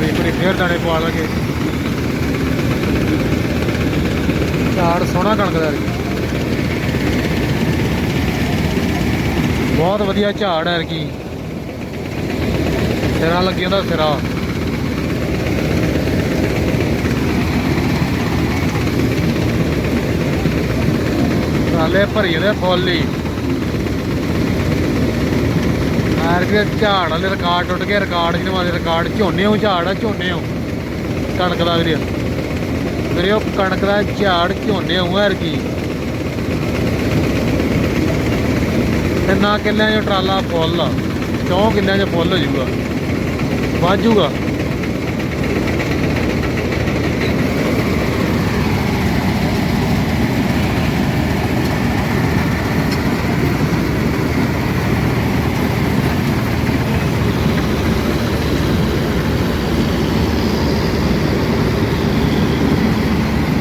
ਲਓ ਵੀ ਫੇਰ ਦਾਣੇ ਪਵਾ ਲਾਂਗੇ। ਝਾੜ ਸੋਹਣਾ ਕਣਕ ਦਾ ਬਹੁਤ ਵਧੀਆ ਝਾੜ ਹੈ ਕੀ ਸਿਰਾ ਲੱਗੀ ਉਹਦਾ ਸਿਰਾ। ਟਰਾਲੇ ਭਰੀ ਜਾਂਦੇ ਫੁੱਲ ਹੀ। ਆਰ ਕੇ ਝਾੜ ਵਾਲੇ ਰਿਕਾਰਡ ਟੁੱਟ ਗਏ ਰਿਕਾਰਡ ਜਿਹਨੇ ਮਾਰੇ ਰਿਕਾਰਡ ਝੋਨੇ ਉਹ ਝਾੜ ਆ, ਝੋਨੇ ਉਹ ਕਣਕ ਦਾ ਵੀਰੇ ਵੀਰੇ, ਉਹ ਕਣਕ ਦਾ ਝਾੜ ਝੋਨੇ ਉਹ ਹੈ ਕੀ ਤਿੰਨਾਂ ਕਿੱਲਿਆਂ 'ਚ ਟਰਾਲਾ ਫੁੱਲ ਆ। ਚੌਂ ਕਿੱਲਿਆਂ 'ਚ ਫੁੱਲ ਹੋ ਜਾਊਗਾ। ਵੱਧ ਜਾਊਗਾ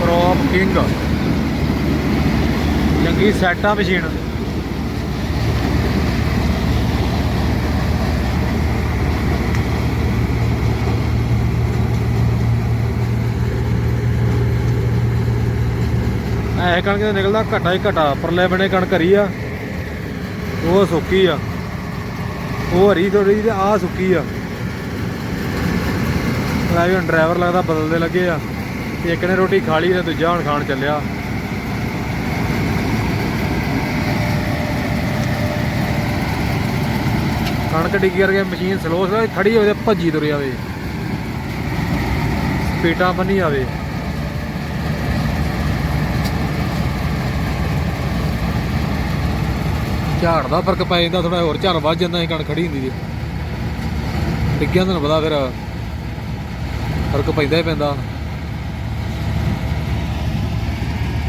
ਕ੍ਰੌਪ ਕਿੰਗ ਚੰਗੀ ਸੈਟ ਆ ਮਸ਼ੀਨ ਐ ਕਣਕ ਤੇ ਨਿਕਲਦਾ, ਘਟਾ ਹੀ ਘਟਾ। ਪਰਲੇ ਬਣੇ ਕਣਕ ਹਰੀ ਆ, ਉਹ ਸੁੱਕੀ ਆ। ਉਹ ਹਰੀ ਥੋੜੀ ਤੇ ਆ ਸੁੱਕੀ ਆ। ਡਰਾਈਵਰ ਲੱਗਦਾ ਬਦਲਦੇ ਲੱਗੇ ਆ। ਇੱਕ ਨੇ ਰੋਟੀ ਖਾ ਲਈ ਤੇ ਦੂਜਾ ਹੁਣ ਖਾਣ ਚੱਲਿਆ। ਕਣਕ ਡਿੱਗੀ ਕਰਕੇ ਮਸ਼ੀਨ ਸਲੋ ਸਲੋ ਖੜੀ ਹੋਵੇ ਭੱਜੀ ਤੁਰ ਜਾਵੇ। ਸਪੀਡਾਂ ਬੰਨੀ ਆਵੇ ਝਾੜ ਦਾ ਫ਼ਰਕ ਪੈ ਜਾਂਦਾ ਥੋੜਾ ਹੋਰ ਝਾੜ ਵੱਧ ਜਾਂਦਾ ਸੀ ਕਣਕ ਖੜੀ ਹੁੰਦੀ ਜੀ। ਡਿੱਗਿਆ ਤੁਹਾਨੂੰ ਪਤਾ ਫਿਰ ਫ਼ਰਕ ਪੈਂਦਾ ਹੀ ਪੈਂਦਾ।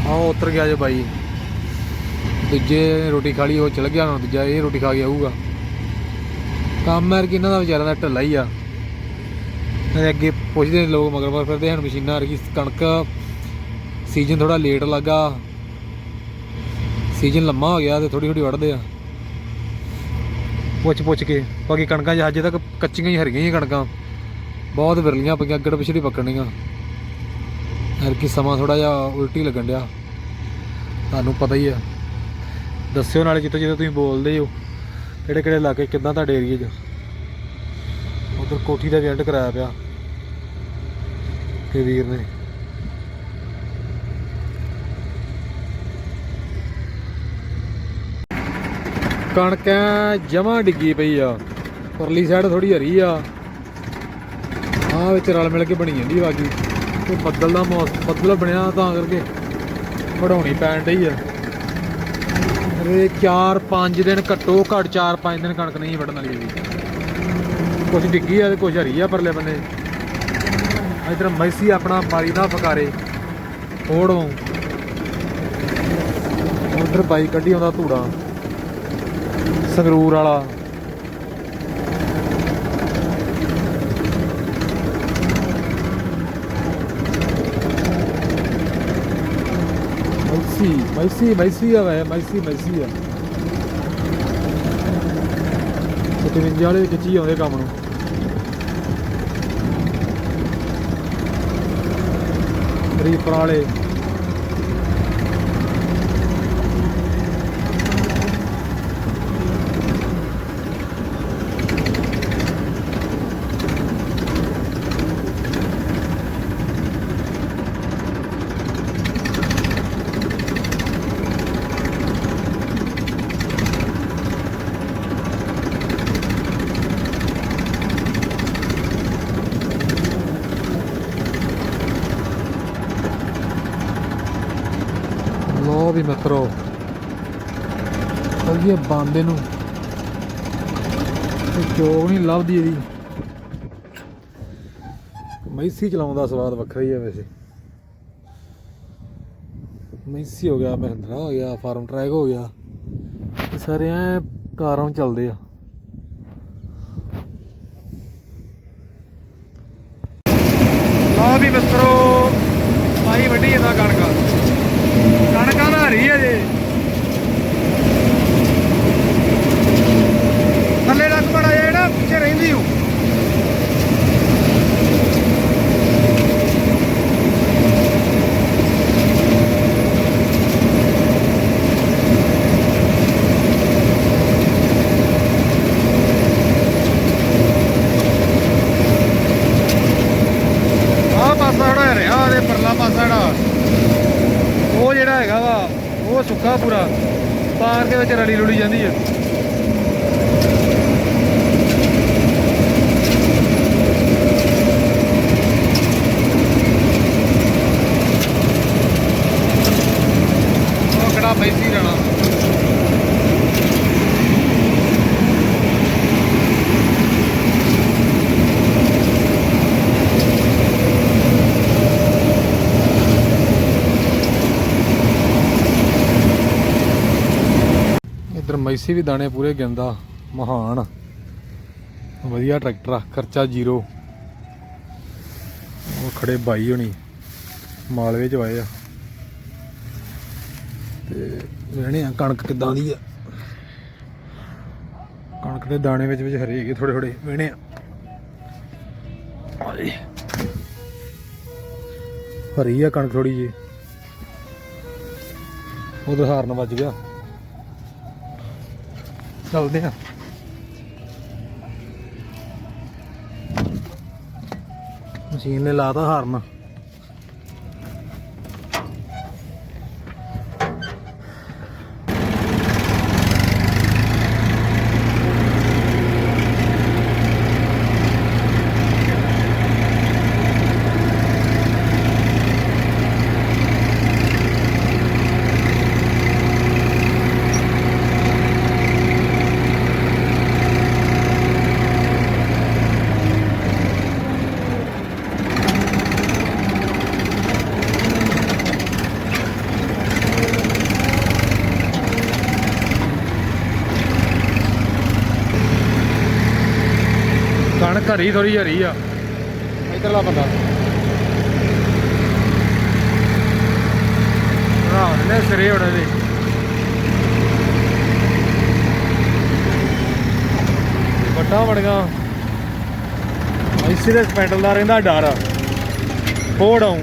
ਆਹ ਉਤਰ ਗਿਆ ਜੇ ਬਾਈ। ਦੂਜੇ ਰੋਟੀ ਖਾ ਲਈ, ਉਹ ਚਲ ਗਿਆ ਹੁਣ, ਦੂਜਾ ਇਹ ਰੋਟੀ ਖਾ ਕੇ ਆਊਗਾ। ਕੰਮ ਯਾਰ ਕਿ ਇਹਨਾਂ ਦਾ ਵਿਚਾਰਿਆਂ ਦਾ ਢੱਲਾ ਹੀ ਆ। ਤੇ ਅੱਗੇ ਪੁੱਛਦੇ ਨੇ ਲੋਕ, ਮਗਰ ਮਗਰ ਫਿਰਦੇ ਹਨ ਮਸ਼ੀਨਾਂ ਵਰਗੀ ਕਣਕ ਸੀਜ਼ਨ ਥੋੜਾ ਲੇਟ ਲੱਗਾ। ਸੀਜ਼ਨ ਲੰਮਾ ਹੋ ਗਿਆ ਤੇ ਥੋੜੀ ਥੋੜੀ ਵੜਦੇ ਆ। ਪੁੱਛ ਪੁੱਛ ਕੇ, ਬਾਕੀ ਕਣਕਾਂ ਜਿਹਾ ਹਜੇ ਤੱਕ ਕੱਚੀਆਂ ਹੀ ਹਰੀਆਂ ਹੀ ਕਣਕਾਂ। ਬਹੁਤ ਵਿਰਲੀਆਂ ਪਈਆਂ, ਅੱਗੜ ਪਿਛੜੀ ਪੱਕਣੀਆਂ ਹਰ ਕੀ ਸਮਾਂ ਥੋੜਾ ਜਿਹਾ ਉਲਟੀ ਲੱਗਣ ਡਿਆ। ਤੁਹਾਨੂੰ ਪਤਾ ਹੀ ਆ। ਦੱਸਿਓ ਨਾਲੇ ਜਿੱਥੇ ਜਿੱਥੇ ਤੁਸੀਂ ਬੋਲਦੇ ਹੋ। ਕਿਹੜੇ ਕਿਹੜੇ ਇਲਾਕੇ, ਕਿੱਦਾਂ ਤੁਹਾਡੇ ਏਰੀਏ 'ਚ? ਉਧਰ ਕੋਠੀ ਦਾ ਰੈਂਟ ਕਰਾਇਆ ਪਿਆ। ਤੇ ਵੀਰ ਨੇ। ਕਣਕ ਜਮਾ ਡਿੱਗੀ ਪਈ ਆ। ਪਰਲੀ ਸਾਈਡ ਥੋੜੀ ਹਰੀ ਆ। ਆ ਵਿੱਚ ਰਲ ਮਿਲ ਕੇ ਬਣੀ ਜਾਂਦੀ ਬਾਕੀ ਤੇ ਬੱਦਲ ਦਾ ਮੌਸਮ ਬੱਦਲ ਬਣਿਆ ਤਾਂ ਕਰਕੇ ਵੜਾਉਣੀ ਪੈਣ ਡਈ ਆ। ਅਰੇ 4-5 ਦਿਨ ਘੱਟੋ ਘੱਟ 4-5 ਦਿਨ ਕਣਕ ਨਹੀਂ ਵੜਨ ਵਾਲੀ ਇਹਦੀ ਕੁਝ ਡਿੱਗੀ ਆ ਤੇ ਕੁਝ ਹਰੀ ਆ ਪਰਲੇ ਬੰਨੇ। ਇਧਰ ਮੈਸੀ ਆਪਣਾ ਮਾਰੀ ਦਾ ਫਕਾਰੇ। ਫੋੜੋਂ ਉਧਰ ਬਾਈ ਕੱਢੀ ਆਉਂਦਾ ਧੂੜਾ। ਸੰਗਰੂਰ ਵਾਲਾ। ਮੈਸੀ ਮੈਸੀ ਮੈਸੀ ਆ ਵੇ ਮੈਸੀ ਮੈਸੀ ਆ। ਤੇ ਵਿੰਜੇ ਖਿੱਚੀ ਆਉਂਦੇ ਕੰਮ ਨੂੰ। ਰੀਪਰ ਵਾਲੇ ਲੋ ਵੀ ਮਿੱਤਰੋ ਕਹੀਏ ਬਾਂਦੇ ਨੂੰ। ਚੋਗ ਨਹੀਂ ਲੱਭਦੀ ਇਹਦੀ। ਮੈਸੀ ਚਲਾਉਣ ਦਾ ਸਵਾਦ ਵੱਖਰਾ ਹੀ ਹੈ ਵੈਸੇ। ਮੈਸੀ ਹੋ ਗਿਆ, ਮਹਿੰਦਰਾ ਹੋ ਗਿਆ, ਫਾਰਮ ਟਰੈਕ ਹੋ ਗਿਆ। ਸਾਰੇ ਐ ਕਾਰਾਂ ਚੱਲਦੇ ਆ। ਲਓ ਵੀ ਮਿੱਤਰੋ ਆਈ ਵੱਡੀ ਇਹਦਾ ਕਣਕ ਕਣਕਾਂ ਦਾ ਹਰੀ ਹੈ ਜੇ। ਥੱਲੇ ਲੱਗ ਬੜਾ ਜਿਹੜਾ ਪਿੱਛੇ ਰਹਿੰਦੀ ਹੂੰ ਔਖਾ ਪੂਰਾ ਪਾਰ ਦੇ ਵਿੱਚ ਰਲੀ ਲੁਲੀ ਜਾਂਦੀ ਹੈ। ਉਹ ਕਿਹੜਾ ਮੈਸੀ ਰਹਿਣਾ ਇਧਰ ਮੈਸੀ ਵੀ ਦਾਣੇ ਪੂਰੇ ਗਿੰਦਾ ਮਹਾਨ। ਵਧੀਆ ਟਰੈਕਟਰ ਆ, ਖਰਚਾ ਜ਼ੀਰੋ। ਉਹ ਖੜੇ ਬਾਈ ਹੋਣੀ, ਮਾਲਵੇ ਚ ਆਏ ਆ। ਤੇ ਵੇਣੇ ਆ, ਕਣਕ ਕਿਦਾਂ ਦੀ ਆ? ਕਣਕ ਦੇ ਦਾਣੇ ਵਿੱਚ ਵਿੱਚ ਹਰੇ ਹੈਗੇ ਥੋੜੇ ਥੋੜੇ ਵੇਣੇ ਆ। ਹਰੀ ਆ ਕਣਕ ਥੋੜੀ ਜੀ ਉਧਰ ਹਾਰਨ ਵੱਜ ਗਿਆ। ਚੱਲਦੇ ਆ ਮਸ਼ੀਨ ਨੇ ਲਾਤਾ ਹਾਰਨ ਕਣਕ ਹਰੀ ਥੋੜੀ ਹਰੀ ਆ। ਇਧਰਲਾ ਬੰਦਾ। ਰਾਹ ਨੇ ਸਿਰੇ ਹੋਣੇ ਦੇ। ਵੱਡਾ ਬੜਗਾ ਇਸੇ ਦੇ ਸਪੈਂਡਲ ਦਾ ਰਹਿੰਦਾ ਡਰ। ਫੋੜ ਆਉਂ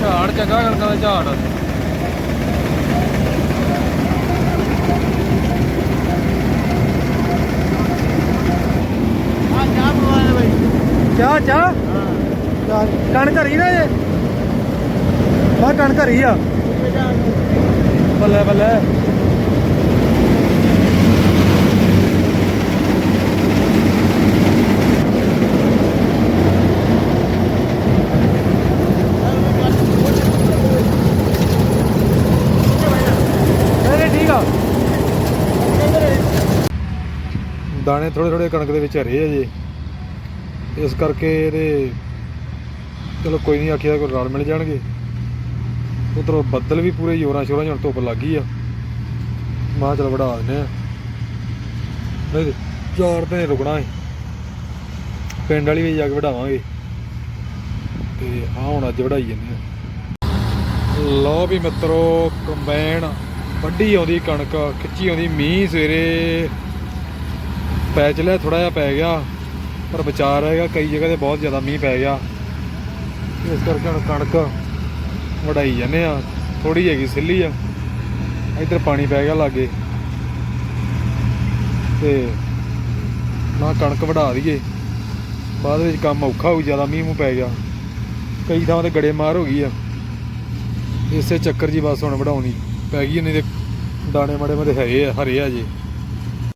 ਝਾੜ ਚੰਗਾ ਕਣਕਾਂ ਦਾ ਝਾੜ ਚਾਹ ਚਾਹ ਚਾਹ? ਕਣਕ ਹਰੀ ਨਾ ਜੇ ਬਾ ਕਣਕ ਹਰੀ ਆ। ਬੱਲੇ ਬੱਲੇ ਨਹੀਂ ਨਹੀਂ ਠੀਕ ਆ ਦਾਣੇ ਥੋੜੇ ਥੋੜੇ ਕਣਕ ਦੇ ਵਿੱਚ ਹਰੇ ਆ ਜੇ। ਇਸ ਕਰਕੇ ਇਹਦੇ ਚਲੋ ਕੋਈ ਨਹੀਂ ਆਖਿਆ ਕੋਈ ਰਲ ਮਿਲ ਜਾਣਗੇ। ਉਧਰੋਂ ਬੱਦਲ ਵੀ ਪੂਰੇ ਜ਼ੋਰਾਂ ਸ਼ੋਰਾਂ ਨਾਲ ਧੁੱਪ ਲੱਗ ਗਈ ਆ। ਮਾਂ ਚਲ ਵੜਾ ਦਿੰਦੇ ਆ। ਨਹੀਂ ਤੇ ਚਾਰ ਤੇ ਰੁਕਣਾ ਸੀ। ਪਿੰਡ ਵਾਲੀ ਵੀ ਜਾ ਕੇ ਵਢਾਵਾਂਗੇ। ਤੇ ਆ ਹੁਣ ਅੱਜ ਵਢਾਈ ਜੰਨੇ ਆ। ਲਓ ਵੀ ਮਿੱਤਰੋ, ਕੰਬਾਈਨ ਵੱਡੀ ਆਉਂਦੀ ਕਣਕ, ਖਿੱਚੀ ਆਉਂਦੀ ਮੀਂਹ ਸਵੇਰੇ। ਪੈ ਚਲਿਆ ਥੋੜਾ ਜਿਹਾ ਪੈ ਗਿਆ, ਪਰ ਵਿਚਾਰ ਹੈਗਾ ਕਈ ਜਗ੍ਹਾ ਤੇ ਬਹੁਤ ਜ਼ਿਆਦਾ ਮੀਂਹ ਪੈ ਗਿਆ। ਇਸ ਕਰਕੇ ਹੁਣ ਕਣਕ ਵਢਾਈ ਜਾਂਦੇ ਆ। ਥੋੜੀ ਹੈਗੀ, ਸਿੱਲੀ ਆ। ਇੱਧਰ ਪਾਣੀ ਪੈ ਗਿਆ ਲਾਗੇ। ਤੇ ਨਾ ਕਣਕ ਵਢਾ ਦਈਏ। ਬਾਅਦ ਵਿੱਚ ਕੰਮ ਔਖਾ ਹੋ ਜ਼ਿਆਦਾ ਮੀਂਹ ਮੂੰਹ ਪੈ ਗਿਆ। ਕਈ ਥਾਵਾਂ ਤੇ ਗੜੇ ਮਾਰ ਹੋ ਗਈ ਆ। ਇਸੇ ਚੱਕਰ ਜੀ ਬਸ ਹੁਣ ਵਢਾਉਣੀ ਪੈ ਗਈ। ਨਹੀਂ ਤੇ ਦਾਣੇ ਮਾੜੇ ਮਾੜੇ ਹੈਗੇ ਆ, ਹਰੇ ਆ ਜੇ।